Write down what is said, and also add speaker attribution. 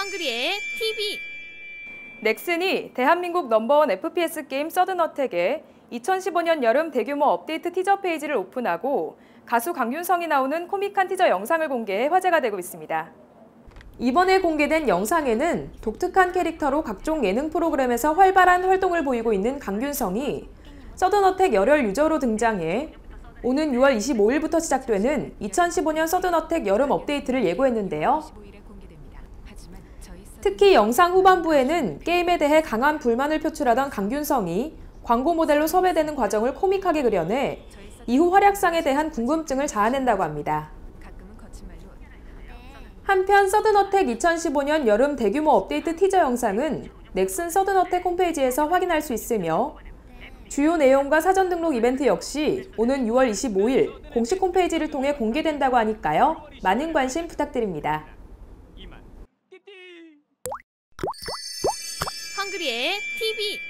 Speaker 1: 헝그리의 TV
Speaker 2: 넥슨이 대한민국 넘버원 FPS 게임 서든어택에 2015년 여름 대규모 업데이트 티저 페이지를 오픈하고 가수 강윤성이 나오는 코믹한 티저 영상을 공개해 화제가 되고 있습니다. 이번에 공개된 영상에는 독특한 캐릭터로 각종 예능 프로그램에서 활발한 활동을 보이고 있는 강균성이 서든어택 열혈 유저로 등장해 오는 6월 25일부터 시작되는 2015년 서든어택 여름 업데이트를 예고했는데요. 특히 영상 후반부에는 게임에 대해 강한 불만을 표출하던 강균성이 광고 모델로 섭외되는 과정을 코믹하게 그려내 이후 활약상에 대한 궁금증을 자아낸다고 합니다. 한편 서든어택 2015년 여름 대규모 업데이트 티저 영상은 넥슨 서든어택 홈페이지에서 확인할 수 있으며 주요 내용과 사전 등록 이벤트 역시 오는 6월 25일 공식 홈페이지를 통해 공개된다고 하니까요. 많은 관심 부탁드립니다.
Speaker 1: 헝그리의 TV